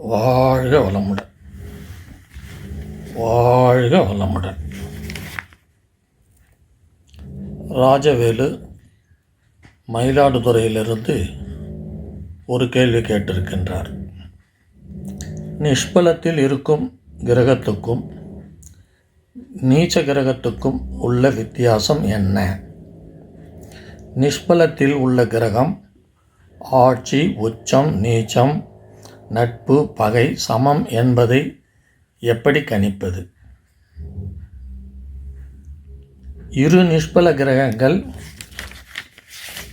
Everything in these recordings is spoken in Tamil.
வாழ்க வளமுடன். வாழ்க வளமுடன். ராஜவேலு மயிலாடுதுறையிலிருந்து ஒரு கேள்வி கேட்டிருக்கின்றார். நிஷ்பலத்தில் இருக்கும் கிரகத்துக்கும் நீச்ச கிரகத்துக்கும் உள்ள வித்தியாசம் என்ன? நிஷ்பலத்தில் உள்ள கிரகம் ஆட்சி உச்சம் நீச்சம் நட்பு பகை சமம் என்பதை எப்படி கணிப்பது? இரு நிஷ்பல கிரகங்கள்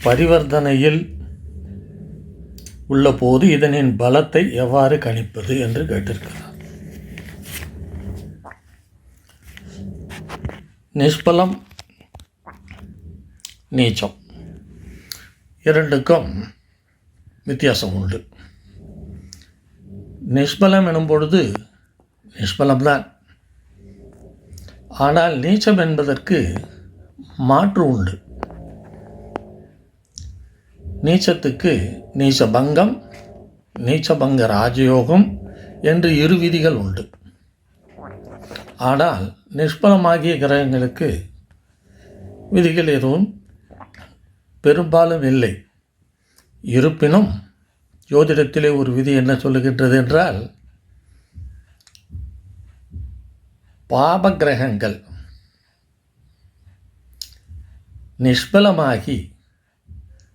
பரிவர்த்தனையில் உள்ள போது இதனின் பலத்தை எவ்வாறு கணிப்பது என்று கேட்டிருக்கிறார். நிஷ்பலம் நீச்சம். இரண்டுக்கும் வித்தியாசம் உண்டு. நிஷ்பலம் எனும் பொழுது நிஷ்பலம்தான். ஆனால் நீச்சம் என்பதற்கு மாற்று உண்டு. நீச்சத்துக்கு நீச்சபங்கம் நீச்சபங்க ராஜயோகம் என்று இரு விதிகள் உண்டு. ஆனால் நிஷ்பலமாகிய கிரகங்களுக்கு விதிகள் எதுவும் பெரும்பாலும் இல்லை. இருப்பினும் ஜோதிடத்திலே ஒரு விதி என்ன சொல்லுகின்றது என்றால் பாப கிரகங்கள் நிஷ்பலமாகி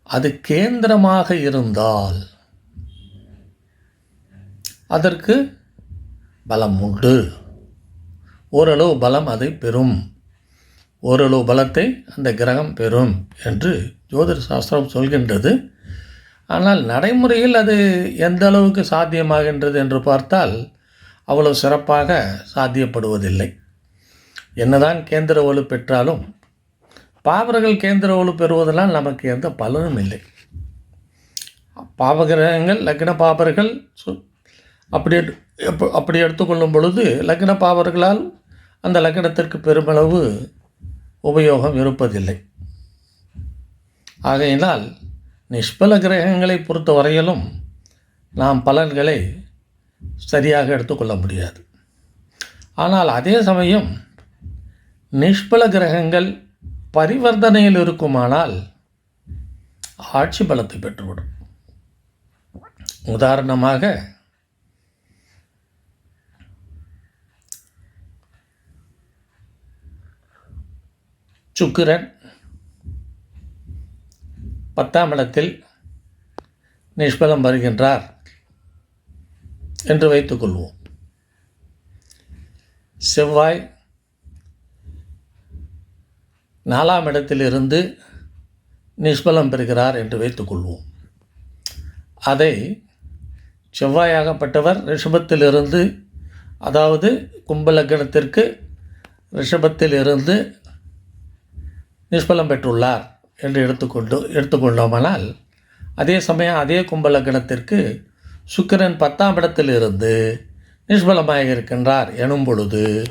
அது கேந்திரமாக இருந்தால் அதற்கு பலம் உண்டு. ஓரளவு பலம் அதை பெறும். ஓரளவு பலத்தை அந்த கிரகம் பெறும் என்று ஜோதிட சாஸ்திரம் சொல்கின்றது. ஆனால் நடைமுறையில் அது எந்த அளவுக்கு சாத்தியமாகின்றது என்று பார்த்தால் அவ்வளவு சிறப்பாக சாத்தியப்படுவதில்லை. என்னதான் கேந்திர வலு பெற்றாலும் பாவர்கள் கேந்திர வலு பெறுவதெல்லாம் நமக்கு எந்த பலனும் இல்லை. பாவகிரகங்கள் லக்ன பாபர்கள் சு அப்படி அப்படி எடுத்துக்கொள்ளும் பொழுது லக்ன பாவர்களால் அந்த லக்னத்திற்கு பெருமளவு உபயோகம் இருப்பதில்லை. ஆகையினால் நிஷ்பல கிரகங்களை பொறுத்த வரையிலும் நாம் பலன்களை சரியாக எடுத்துக்கொள்ள முடியாது. ஆனால் அதே சமயம் நிஷ்பல கிரகங்கள் பரிவர்த்தனையில் இருக்குமானால் ஆட்சி பலத்தை பெற்றுவிடும். உதாரணமாக சுக்கிரன் பத்தாம் இடத்தில் நிஷ்பலம் வருகின்றார் என்று வைத்துக்கொள்வோம் செவ்வாய் நாலாம் இடத்திலிருந்து நிஷ்பலம் பெறுகிறார் என்று வைத்துக்கொள்வோம் அதை செவ்வாயாகப்பட்டவர் ரிஷபத்திலிருந்து அதாவது கும்பலக்கணத்திற்கு ரிஷபத்திலிருந்து நிஷ்பலம் பெற்றுள்ளார். என்று எடுத்துக்கொண்டு எடுத்துக்கொண்டோமானால் அதே சமயம் அதே கும்பலக்கணத்திற்கு சுக்கிரன் பத்தாம் இடத்திலிருந்து நிஷ்பலமாக இருக்கின்றார் எனும் பொழுது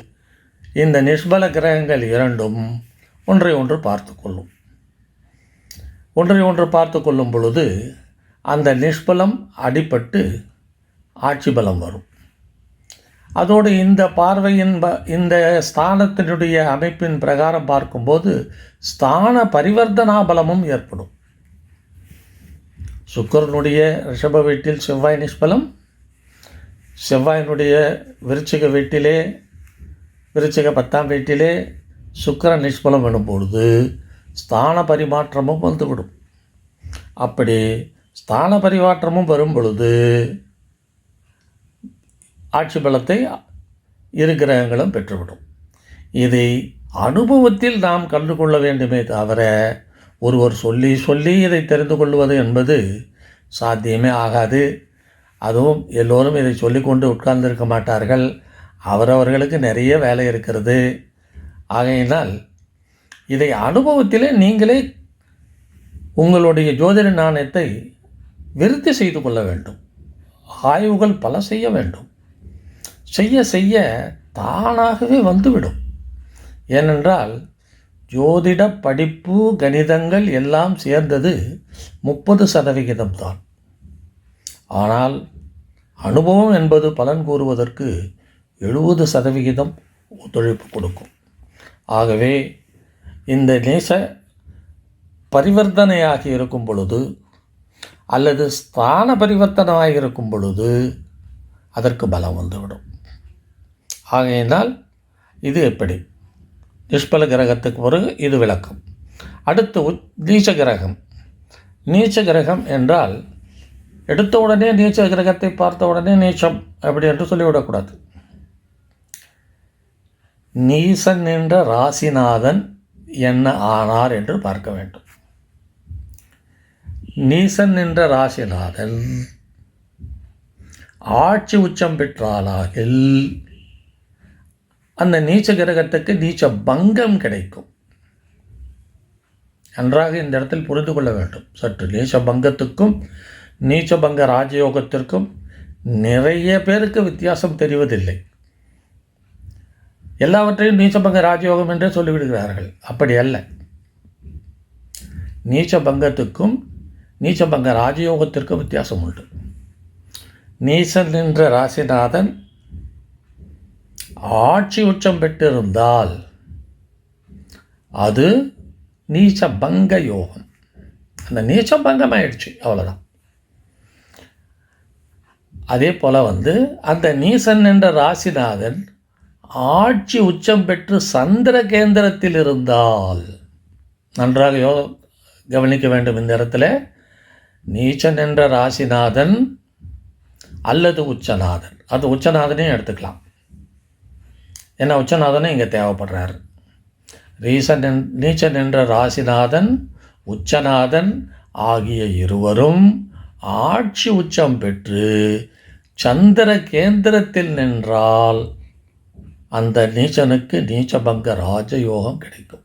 இந்த நிஷ்பல கிரகங்கள் இரண்டும் ஒன்றை ஒன்று பார்த்து கொள்ளும். ஒன்றை ஒன்று பார்த்து கொள்ளும் பொழுது அந்த நிஷ்பலம் அடிபட்டு ஆட்சி பலம் வரும். அதோடு இந்த பார்வையின் ப- இந்த ஸ்தானத்தினுடைய அமைப்பின் பிரகாரம் பார்க்கும்போது ஸ்தான பரிவர்த்தனா பலமும் ஏற்படும். சுக்கரனுடைய ரிஷப வீட்டில் செவ்வாய் நிஷ்பலம் செவ்வாயினுடைய விருச்சிக வீட்டிலே விருச்சிக பத்தாம் வீட்டிலே சுக்கர நிஷ்பலம் எனும் பொழுது ஸ்தான பரிமாற்றமும் வந்துவிடும். அப்படி ஸ்தான பரிமாற்றமும் வரும் பொழுது ஆட்சி பலத்தை இரு கிரகங்களும் பெற்றுவிடும். இதை அனுபவத்தில் நாம் கண்டுகொள்ள வேண்டுமே தவிர ஒருவர் சொல்லி சொல்லி இதை தெரிந்து கொள்வது என்பது சாத்தியமே ஆகாது. அதுவும் எல்லோரும் இதை சொல்லிக்கொண்டு உட்கார்ந்திருக்க மாட்டார்கள். அவரவர்களுக்கு நிறைய வேலை இருக்கிறது. ஆகையினால் இதை அனுபவத்திலே நீங்களே உங்களுடைய ஜோதிட நாணயத்தை விருத்தி செய்து கொள்ள வேண்டும். ஆய்வுகள் பல செய்ய வேண்டும். செய்ய செய்ய தானாகவே வந்துவிடும். ஏனென்றால் ஜோதிட படிப்பு கணிதங்கள் எல்லாம் சேர்ந்தது முப்பது சதவிகிதம் தான். ஆனால் அனுபவம் என்பது பலன் கூறுவதற்கு எழுபது சதவிகிதம் ஒத்துழைப்பு கொடுக்கும். ஆகவே இந்த நேச பரிவர்த்தனையாகி இருக்கும் பொழுது அல்லது ஸ்தான பரிவர்த்தனமாக இருக்கும் பொழுது அதற்கு பலம் வந்துவிடும். ஆகையினால் இது எப்படி? நிஷ்பல கிரகத்துக்கு பிறகு இது விளக்கம். அடுத்து நீச்ச கிரகம். நீச்ச கிரகம் என்றால் எடுத்த உடனே நீச்ச கிரகத்தை பார்த்த உடனே நீச்சம் அப்படி என்று சொல்லிவிடக்கூடாது. நீசன் என்ற ராசிநாதன் என்ன ஆனார் என்று பார்க்க வேண்டும். நீசன் என்ற ராசிநாதன் ஆட்சி உச்சம் பெற்றாலாகில் அந்த நீச்ச கிரகத்துக்கு நீச்ச பங்கம் கிடைக்கும். நன்றாக இந்த இடத்தில் புரிந்து கொள்ள வேண்டும். சற்று நீச்ச பங்கத்துக்கும் நீச்ச பங்க ராஜயோகத்திற்கும் நிறைய பேருக்கு வித்தியாசம் தெரிவதில்லை. எல்லாவற்றையும் நீச்சபங்க ராஜயோகம் என்றே சொல்லிவிடுகிறார்கள். அப்படி அல்ல. நீச்ச பங்கத்துக்கும் நீச்சபங்க ராஜயோகத்திற்கும் வித்தியாசம் உண்டு. நீசன் என்ற ராசிநாதன் ஆட்சி உச்சம் பெற்றிருந்தால் அது நீச்ச பங்க யோகம் அந்த நீச்ச பங்கம் ஆயிடுச்சு அவ்வளோதான் அதே போல் வந்து அந்த நீசன் என்ற ராசிநாதன் ஆட்சி உச்சம் பெற்று சந்திர கேந்திரத்தில் இருந்தால் நன்றாக யோ கவனிக்க வேண்டும் இந்த இடத்துல நீச்சன் என்ற ராசிநாதன் அல்லது உச்சநாதன். அது உச்சநாதனையும் எடுத்துக்கலாம். ஏன்னா உச்சநாதனும் இங்கே தேவைப்படுறாரு. ரீசன் என் நீச்சன் என்ற ராசிநாதன் உச்சநாதன் ஆகிய இருவரும் ஆட்சி உச்சம் பெற்று சந்திர கேந்திரத்தில் நின்றால் அந்த நீச்சனுக்கு நீச்சபங்க ராஜயோகம் கிடைக்கும்.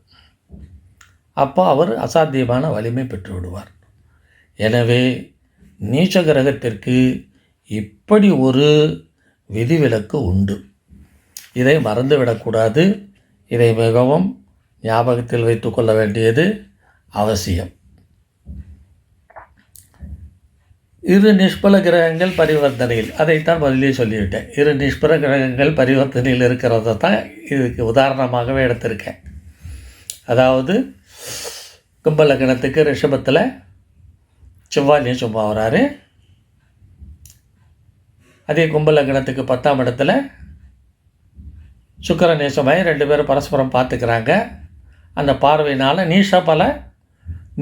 அப்போ அவர் அசாத்தியமான வலிமை பெற்று விடுவார். எனவே நீச்ச கிரகத்திற்கு இப்படி ஒரு விதிவிலக்கு உண்டு. இதை மறந்துவிடக்கூடாது. இதை மிகவும் ஞாபகத்தில் வைத்துக்கொள்ள வேண்டியது அவசியம். இரு நிஷ்பல கிரகங்கள் பரிவர்த்தனையில் அதைத்தான் பதிலே சொல்லிவிட்டேன். இரு நிஷ்பல கிரகங்கள் பரிவர்த்தனையில் இருக்கிறத தான் இதுக்கு உதாரணமாகவே எடுத்திருக்கேன். அதாவது கும்பலக்கணத்துக்கு ரிஷபத்தில் செவ்வாய் சும்மா வராரு அதே கும்பலக்கணத்துக்கு பத்தாம் இடத்துல சுக்கர நேசமாய் ரெண்டு பேரும் பரஸ்பரம் பார்த்துக்கிறாங்க. அந்த பார்வையினால் நீஷபல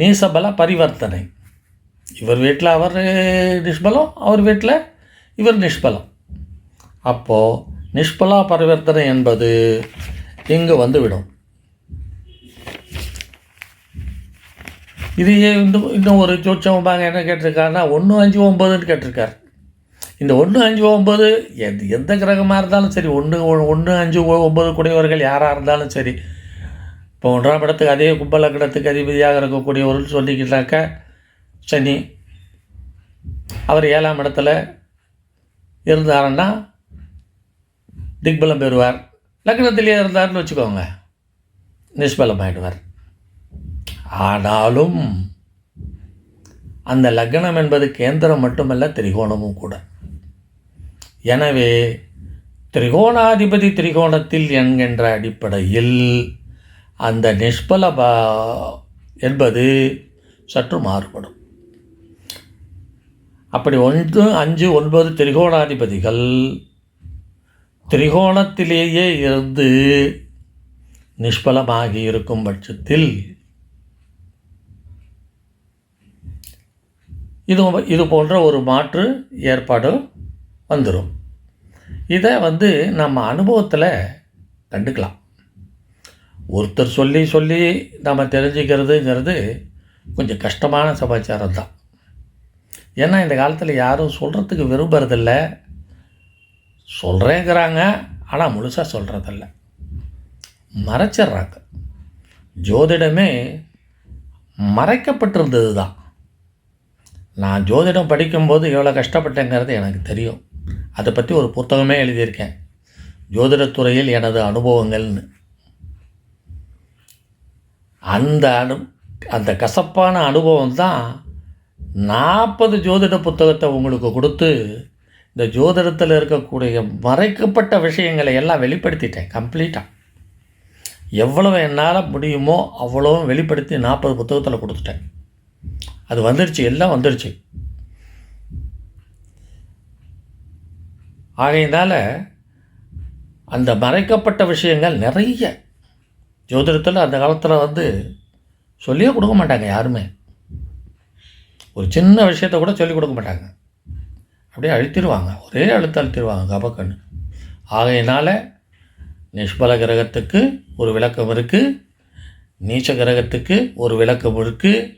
நீசபல பரிவர்த்தனை. இவர் வீட்டில் அவர் நிஷ்பலம் அவர் வீட்டில் இவர் நிஷ்பலம். அப்போது நிஷ்பலா பரிவர்த்தனை என்பது இங்கு வந்துவிடும். இது இந்த இன்னும் இன்னும் ஒரு ஜோட்சம்பாங்க என்ன கேட்டிருக்காருன்னா ஒன்று அஞ்சு ஒம்பதுன்னு கேட்டிருக்கார். இந்த ஒன்று அஞ்சு ஒம்பது எந்த எந்த கிரகமாக இருந்தாலும் சரி ஒன்று ஒன்று அஞ்சு ஒம்பது கூடியவர்கள் யாராக இருந்தாலும் சரி இப்போ ஒன்றாம் இடத்துக்கு அதே கும்பலக்கணத்துக்கு அதிபதியாக இருக்கக்கூடியவர்கள் சொல்லிக்கிட்டாக்க சனி அவர் ஏழாம் இடத்துல இருந்தாருன்னா திக்பலம் பெறுவார். லக்னத்திலேயே இருந்தார்னு வச்சுக்கோங்க. நிஷ்பலம் ஆயிடுவார் ஆனாலும் அந்த லக்னம் என்பது கேந்திரம் மட்டுமல்ல திரிகோணமும் கூட. எனவே திரிகோணாதிபதி திரிகோணத்தில் என்கின்ற அடிப்படையில் அந்த நிஷ்பல பா- என்பது சற்று மாறுபடும். அப்படி ஒன்று அஞ்சு ஒன்பது திரிகோணாதிபதிகள் திரிகோணத்திலேயே இருந்து நிஷ்பலமாகி இருக்கும் பட்சத்தில் இது இது போன்ற ஒரு மாற்று ஏற்பாடு வந்துடும் இதை வந்து நம்ம அனுபவத்தில் கண்டுக்கலாம். ஒருத்தர் சொல்லி சொல்லி நம்ம தெரிஞ்சுக்கிறதுங்கிறது கொஞ்சம் கஷ்டமான சமாச்சாரம் தான் ஏன்னா இந்த காலத்தில் யாரும் சொல்கிறதுக்கு விரும்புறதில்ல. சொல்கிறேங்கிறாங்க ஆனால் முழுசாக சொல்கிறதில்ல மறைச்சிட்றாங்க. ஜோதிடமே மறைக்கப்பட்டிருந்தது தான் நான் ஜோதிடம் படிக்கும்போது எவ்வளோ கஷ்டப்பட்டேங்கிறது எனக்கு தெரியும். அதை பற்றி ஒரு புத்தகமே எழுதியிருக்கேன். ஜோதிடத்துறையில் எனது அனுபவங்கள்னு. அந்த அனு அந்த கசப்பான அனுபவம் தான் நாற்பது ஜோதிட புத்தகத்தை உங்களுக்கு கொடுத்து இந்த ஜோதிடத்தில் இருக்கக்கூடிய மறைக்கப்பட்ட விஷயங்களை எல்லாம் வெளிப்படுத்திட்டேன் கம்ப்ளீட்டாக எவ்வளவு என்னால் முடியுமோ அவ்வளோவும் வெளிப்படுத்தி நாற்பது புத்தகத்தில் கொடுத்துட்டேன். அது வந்துடுச்சு எல்லாம் வந்துடுச்சு ஆகையினால் அந்த மறைக்கப்பட்ட விஷயங்கள் நிறைய. ஜோதிடத்தில் அந்த காலத்தில் வந்து சொல்லியே கொடுக்க மாட்டாங்க யாருமே. ஒரு சின்ன விஷயத்தை கூட சொல்லிக் கொடுக்க மாட்டாங்க. அப்படியே அழுத்திடுவாங்க ஒரே அழுத்த அழுத்திடுவாங்க கபக்கண்ணு ஆகையினால் நிஷ்பல கிரகத்துக்கு ஒரு விளக்கம் இருக்குது நீச்ச கிரகத்துக்கு ஒரு விளக்கம் இருக்குது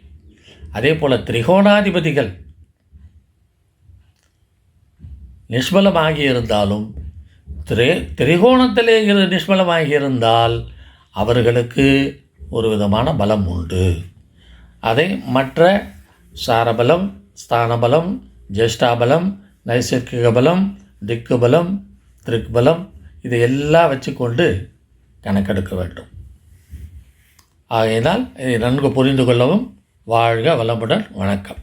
அதே போல் திரிகோணாதிபதிகள் நிஷ்பலமாகி இருந்தாலும் திரே திரிகோணத்திலே இரு இருந்தால் அவர்களுக்கு ஒரு விதமான பலம் உண்டு. அதை மற்ற சாரபலம் ஸ்தானபலம் ஜேஷ்டாபலம் நைசர்கிக பலம் திக்கு பலம் திருக்பலம் இதை எல்லாம் வச்சுக்கொண்டு கணக்கெடுக்க வேண்டும். ஆகையினால் இதை நன்கு புரிந்து கொள்ளவும் வாழ்க வளமுடன் வணக்கம்.